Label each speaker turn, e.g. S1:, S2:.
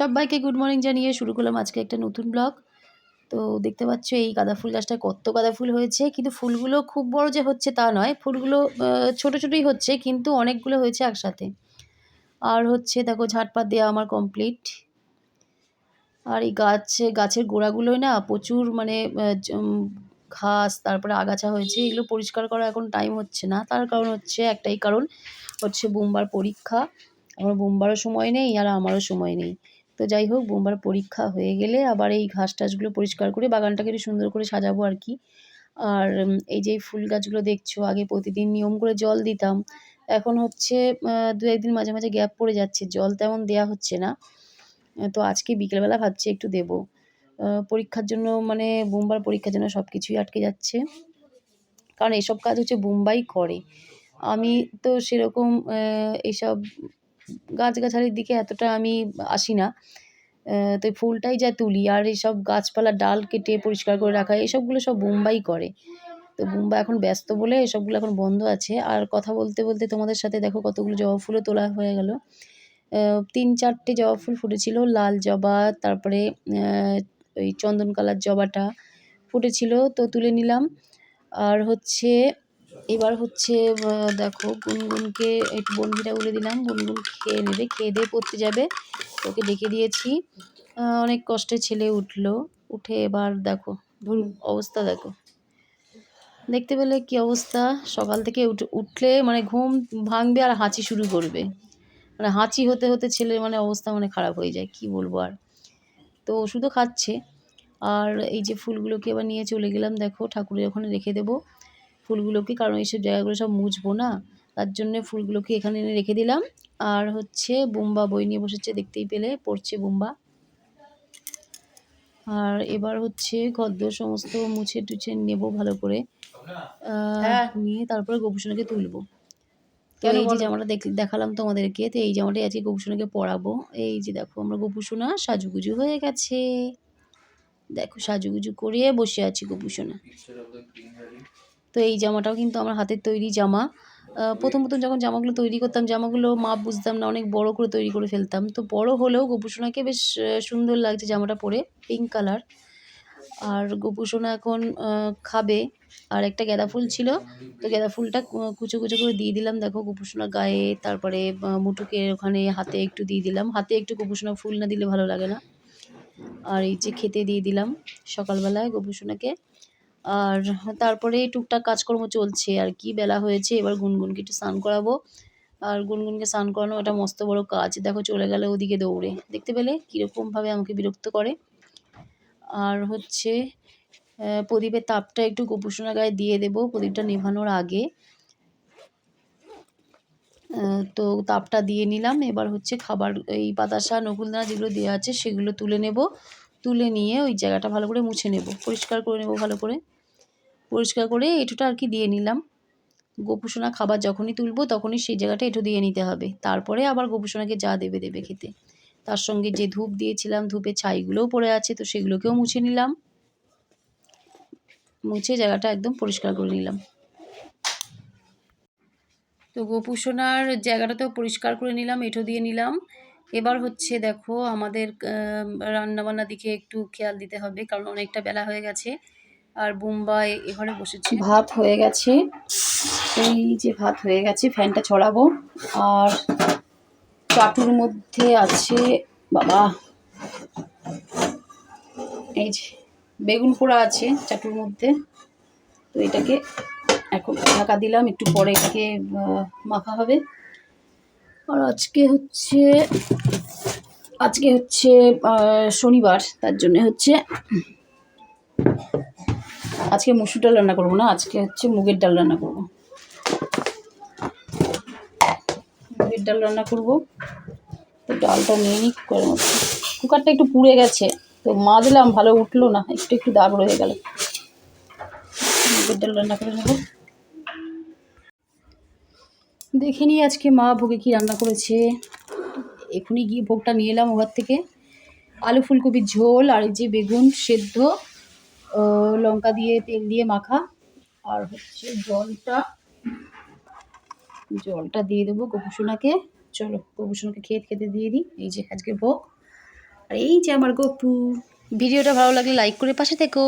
S1: সবাইকে good morning জানিয়ে শুরু করলাম আজকে একটা নতুন ব্লগ তো দেখতে পাচ্ছ এই গাঁদা ফুল গাছটা কত গাঁদা ফুল হয়েছে, কিন্তু ফুলগুলো খুব বড় যে হচ্ছে তা নয়, ফুলগুলো ছোট ছোটই হচ্ছে, কিন্তু অনেকগুলো হয়েছে একসাথে। আর হচ্ছে দেখো ঝাটপাত দেওয়া আমার কমপ্লিট আর এই গাছ, গাছের গোড়াগুলোই না প্রচুর মানে ঘাস, তারপরে আগাছা হয়েছে, এগুলো পরিষ্কার করা এখন টাইম হচ্ছে না। তার কারণ হচ্ছে একটাই কারণ, হচ্ছে বুমবার পরীক্ষা। আমার বুমবারও সময় নেই আর আমারও সময় নেই। তো যাই হোক, বুমবার পরীক্ষা হয়ে গেলে আবার এই ঘাস টাসগুলো পরিষ্কার করে বাগানটাকে একটু সুন্দর করে সাজাবো আর কি। আর এই যে ফুল গাছগুলো দেখছ, আগে প্রতিদিন নিয়ম করে জল দিতাম। এখন হচ্ছে দু একদিন মাঝে মাঝে গ্যাপ পড়ে যাচ্ছে, জল তেমন দেওয়া হচ্ছে না। তো আজকে বিকেলবেলা ভাবছি একটু দেবো। পরীক্ষার জন্য মানে বুমবার পরীক্ষার জন্য সব কিছুই আটকে যাচ্ছে। কারণ এসব কাজ হচ্ছে বুম্বাই করে। আমি তো সেরকম এইসব গাছগাছালির দিকে এতটা আমি আসি না। তো ফুলটাই যা তুলি আর এইসব গাছপালা, ডাল কেটে পরিষ্কার করে রাখা এসবগুলো সব বুম্বাই করে। তো বুম্বা এখন ব্যস্ত বলে এসবগুলো এখন বন্ধ আছে। আর কথা বলতে বলতে তোমাদের সাথে দেখো কতগুলো জবা ফুলও তোলা হয়ে গেল। তিন চারটে জবা ফুল ফুটেছিল, লাল জবা, তারপরে ওই চন্দন কালার জবাটা ফুটেছিল, তো তুলে নিলাম। আর হচ্ছে এবার হচ্ছে দেখো গুনগুনকে একটু বনভিটা উলে দিলাম, গুনগুন খেয়ে নেবে, খেয়ে দিয়ে পড়তে যাবে। ওকে ডেকে দিয়েছি। অনেক কষ্টে ছেলে উঠল। উঠে এবার দেখো ধুর অবস্থা দেখো। দেখতে পেলে কি অবস্থা? সকাল থেকে উঠে, উঠলে মানে ঘুম ভাঙবে আর হাঁচি শুরু করবে। মানে হাঁচি হতে হতে ছেলের মানে অবস্থা মানে খারাপ হয়ে যায়, কি বলব আর। তো ওষুধও খাচ্ছে। আর এই যে ফুলগুলোকে এবার নিয়ে চলে গেলাম, দেখো ঠাকুরের ওখানে রেখে দেবো। ফুলগুলোকে কারণ এইসব জায়গাগুলো সব মুছবো না। তার জন্যে ফুলগুলোকে এখানে এনে রেখে দিলাম। আর হচ্ছে বুম্বা বই নিয়ে বসেছে দেখতেই পেলে পড়ছে বুম্বা। আর এবার হচ্ছে ঘরদোর সমস্ত মুছে টুছে নেব ভালো করে। আহ, নিয়ে তারপরে গোপুসোনাকে তুলবো। তো এই যে জামাটা দেখ- দেখালাম তোমাদেরকে তো এই জামাটাই আজকে গোপুসোনাকে পরাবো এই যে দেখো আমরা গোপুসোনা সাজুগুজু হয়ে গেছে। দেখো সাজুগুজু করিয়ে বসে আছি গোপুসোনা। তো এই জামাটাও কিন্তু আমার হাতের তৈরি জামা। প্রথম প্রথম যখন জামাগুলো তৈরি করতাম, জামাগুলো মাপ বুঝতাম না, অনেক বড় করে তৈরি করে ফেলতাম। তো বড় হলেও গোপুসোনাকে বেশ সুন্দর লাগছে জামাটা পরে পিঙ্ক কালার আর গোপুসোনা এখন খাবে। আর একটা গাঁদা ফুল ছিল, তো গাঁদা ফুলটা কুচো কুচো করে দিয়ে দিলাম। দেখো গোপুসোনার গায়ে, তারপরে মুটুকে ওখানে হাতে একটু দিয়ে দিলাম। হাতে একটু গোপুসোনা ফুল না দিলে ভালো লাগে না। আর এই যে খেতে দিয়ে দিলাম সকালবেলায় গোপুসোনাকে আর তারপরে টুকটাক কাজকর্ম চলছে আর কি, বেলা হয়েছে, এবার গুনগুনকে একটু স্নান করাবো। আর গুনগুনকে স্নান করানো এটা মস্ত বড় কাজ, দেখো চলে গেলে ওদিকে দৌড়ে। দেখতে পেলে কীরকমভাবে আমাকে বিরক্ত করে। আর হচ্ছে প্রদীপের তাপটা একটু গোপুসোনা গায়ে দিয়ে দেবো, প্রদীপটা নেভানোর আগে। তো তাপটা দিয়ে নিলাম, এবার হচ্ছে খাবার, এই বাতাসা, নকুলদানা যেগুলো দেওয়া আছে সেগুলো তুলে নেব। তুলে নিয়ে ওই জায়গাটা ভালো করে মুছে নেব। পরিষ্কার করে নেব ভালো করে। পরিষ্কার করে এঁঠোটা আর কি দিয়ে নিলাম। গোপুসোনা খাবার যখনই তুলবো তখনই সেই জায়গাটা এঁঠো দিয়ে নিতে হবে। তারপরে আবার গোপুসোনাকে যা দেবে দেবে খেতে। তার সঙ্গে যে ধূপ দিয়েছিলাম, ধূপের ছাইগুলোও পড়ে আছে তো সেগুলোকেও মুছে নিলাম। মুছে জায়গাটা একদম পরিষ্কার করে নিলাম। তো গোপুসোনার জায়গাটা তো পরিষ্কার করে নিলাম, এঁঠো দিয়ে নিলাম। এবার হচ্ছে দেখো আমাদের রান্নাবান্নার দিকে একটু খেয়াল দিতে হবে, কারণ অনেকটা বেলা হয়ে গেছে। আর বোম্বাই এখানে বসেছে। ভাত হয়ে গেছে। এই যে ভাত হয়ে গেছে, ফ্যানটা ছড়াবো। আর চাটুর মধ্যে আছে, বাবা, এই যে বেগুন পোড়া আছে চাটুর মধ্যে। তো এটাকে এখন ঢাকা দিলাম, একটু পরে এটাকে মাখা হবে। আর আজকে হচ্ছে আজকে হচ্ছে শনিবার, তার জন্য হচ্ছে আজকে মুসুর ডাল রান্না করব না, আজকে হচ্ছে মুগের ডাল রান্না করব। মুগের ডাল রান্না করব। তো ডালটা নিয়ে নিই কুকারের মধ্যে। কুকারটা একটু পুড়ে গেছে, তো মা দিলাম ভালো উঠল না, একটু একটু দাগ রয়ে গেল। মুগের ডাল রান্না করে নেব। দেখে নিই আজকে মা ভোগে কি রান্না করেছে। এখনই গিয়ে ভোগটা নিয়ে এলাম ওভার থেকে। আলু ফুলকপির ঝোল আর এই যে বেগুন সেদ্ধ লঙ্কা দিয়ে তেল দিয়ে মাখা। আর হচ্ছে জলটা জলটা দিয়ে দেবো গোপুসোনাকে। চলো গোপুসোনাকে খেয়ে খেতে দিয়ে দিই। এই যে আজকে ভোগ।
S2: আর এই যে আমার গপু।
S1: ভিডিওটা ভালো লাগলে লাইক করে পাশে থেকো।